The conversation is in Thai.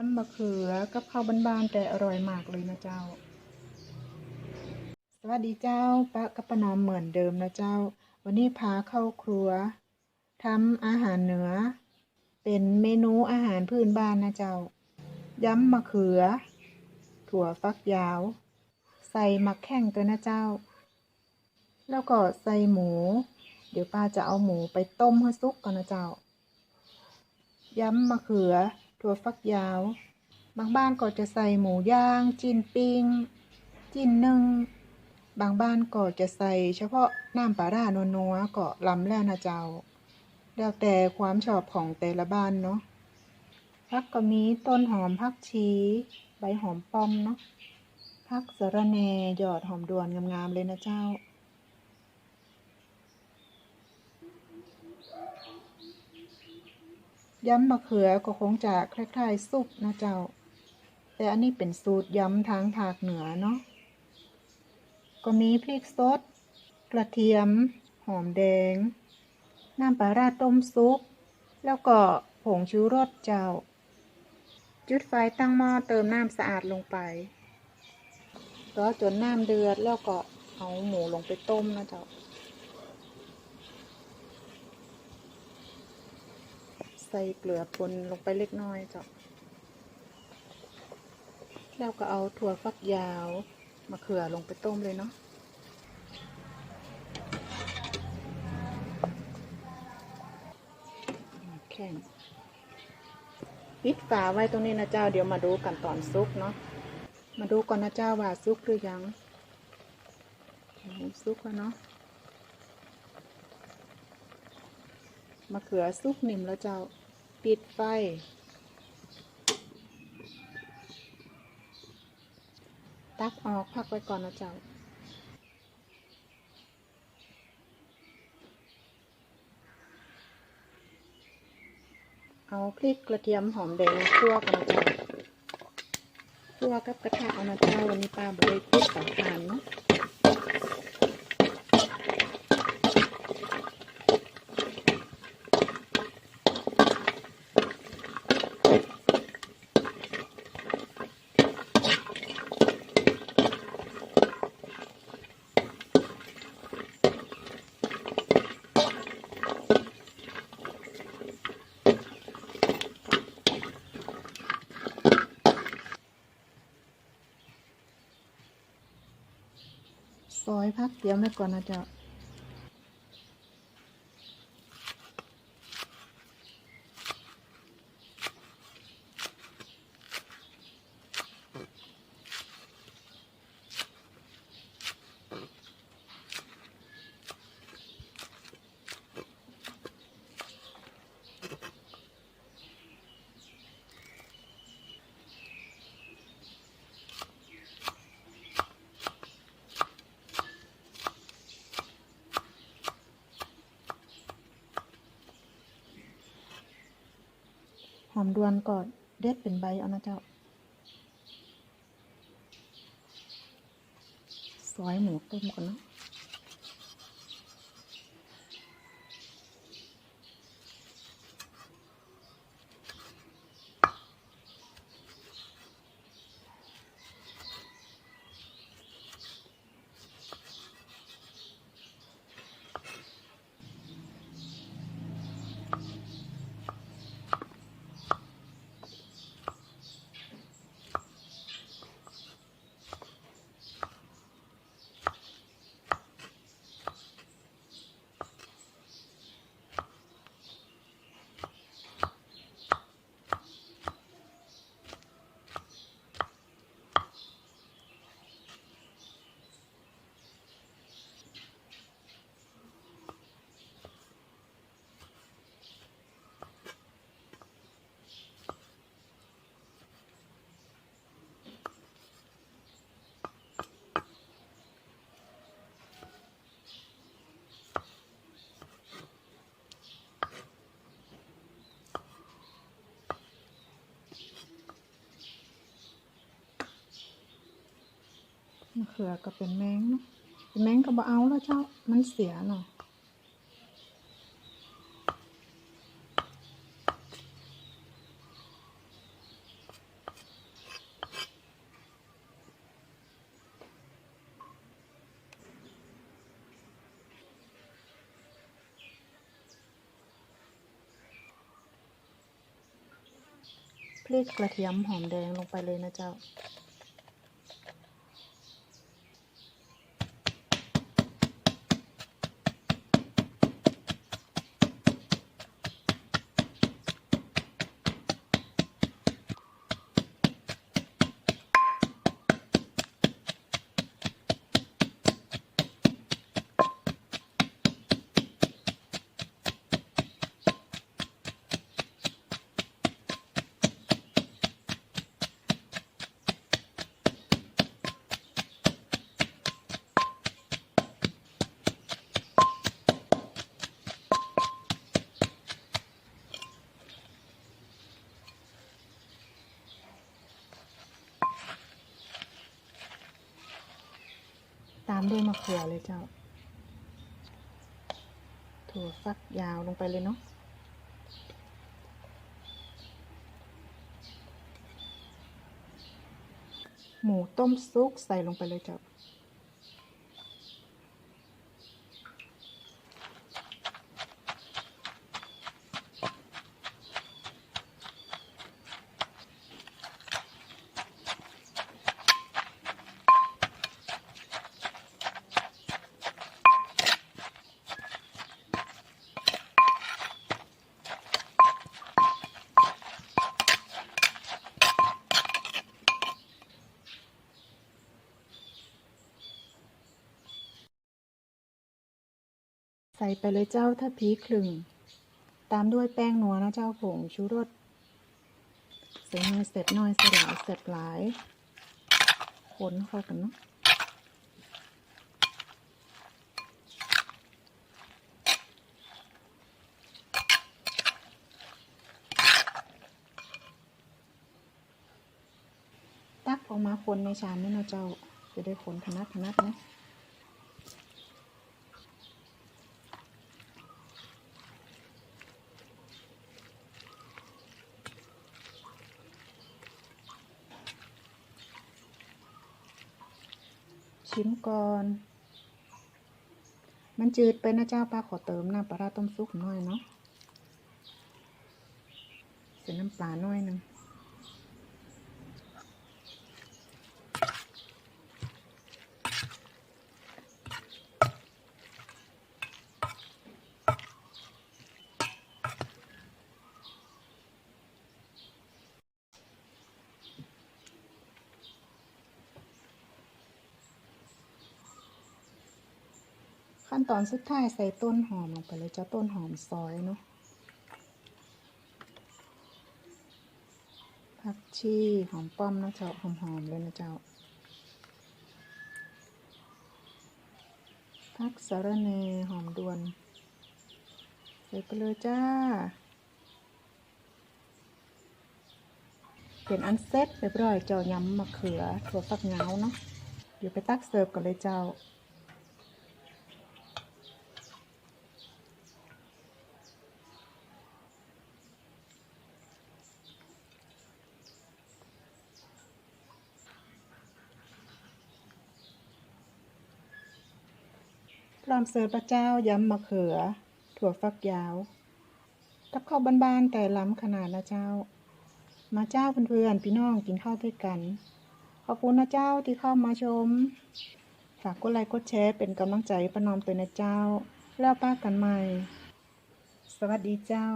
ยำมะเขือกับข้าวบ้านๆแต่อร่อยมากเลยนะเจ้า สวัสดีเจ้าปะกับปนอมเหมือนเดิมนะเจ้า วันนี้พาเข้าครัวทำอาหารเหนือ เป็นเมนูอาหารพื้นบ้านนะเจ้ายำมะเขือ ถั่วฟักยาว ใส่มักแข้งตัวนะเจ้า แล้วก็ใส่หมู เดี๋ยวป้าจะเอาหมูไปต้มให้สุกก่อนนะเจ้าย้ำมะเขือ ถั่วฟักยาว บางบ้านก็จะใส่หมูย่างจินปิ้งจินนึ่ง บางบ้านก็จะใส่เฉพาะน้ำปลาร่านัวๆก็ล้ำแล้วนะเจ้า แล้วแต่ความชอบของแต่ละบ้านเนาะพักก็มีต้นหอมพักชีใบหอมป้อมเนาะพักสะระแหน่หยอดหอมด่วนงามๆเลยนะเจ้า ยำมะเขือก็คงจะคล้ายๆซุปนะเจ้า แต่อันนี้เป็นสูตรยำทางภาคเหนือเนาะ ก็มีพริกสด กระเทียม หอมแดง น้ำปลาราต้มซุป แล้วก็ผงชูรสเจ้า จุดไฟตั้งหม้อเติมน้ำสะอาดลงไปรอจนน้ำเดือดแล้วก็เอาหมูลงไปต้มนะเจ้า ใส่เกลือป่นลงไปเล็กน้อยเจ้าแล้วก็เอาถั่วฟักยาวมะเขือลงไปต้มเลยเนาะแข็งปิดฝาไว้ตรงนี้นะเจ้า เดี๋ยวมาดูกันตอนซุกเนาะ มาดูก่อนนะเจ้าว่าซุกหรือยังซุกแล้วเนาะ มะเขือซุกนิ่มแล้วเจ้า ปิดไฟ ตักออกพักไว้ก่อนนะเจ้าเอาพริกกระเทียมหอมแดงคั่วกันนะเจ้าคั่วกับกระทะเอานะเจ้าวันนี้ป้าบริติดเตาถ่านเนาะ พักเตรียมไว้ก่อนนะเจ้า ห อมดวนก่อนเด็ดเป็นใบเอานะเจ้า ซอยหมูต้มก่อนเนาะ ผือกก็เป็นแมงเนาะแมงก็บเอาแล้วเจ้ามันเสียเนาะพริกกระเทียมหอมแดงลงไปเลยนะเจ้า ตามด้วยมะเขือเลยเจ้า ถั่วฟักยาวลงไปเลยเนาะหมูต้มซุกใส่ลงไปเลยเจ้า ไปเลยเจ้าถ้าพริกคลึง ตามด้วยแป้งนัวนะเจ้าผงชูรสใส่เนยเสร็จน้อยใส่หลายเสร็จหลายคนเข้ากันเนาะตักออกมาคนในชามนี่นะเจ้า จะได้คนถนัดถนัดนะ ชิมก่อน มันจืดไปนะเจ้าป้าขอเติมน้ำปลาต้มซุปหน่อยเนาะใส่น้ำปลาหน่อยหนึ่ง ขั้นตอนสุดท้ายใส่ต้นหอมลงไปเลยเจ้าต้นหอมซอยเนาะผักชีหอมป้อมนะเจ้าหอมๆเลยนะเจ้าผักสะระแหน่หอมดวน ใส่ไปเลยจ้า เป็นอันเซ็ตเรียบร้อยเจ้ายำมะเขือถั่วฝักยาเนาะเดี๋ยวไปตักเสิร์ฟกันเลยเจ้า พร้อมเสิร์ฟพระเจ้ายำมะเขือ ถั่วฟักยาวกับข้าวบ้านๆแต่ล้ำขนาดนะเจ้า มาเจ้าเพื่อนๆพี่น้องกินข้าวด้วยกัน ขอบคุณนะเจ้าที่เข้ามาชม ฝากกดไลค์กดแชร์เป็นกำลังใจประนอมตัวนะเจ้า แล้วป้ากันใหม่ สวัสดีเจ้า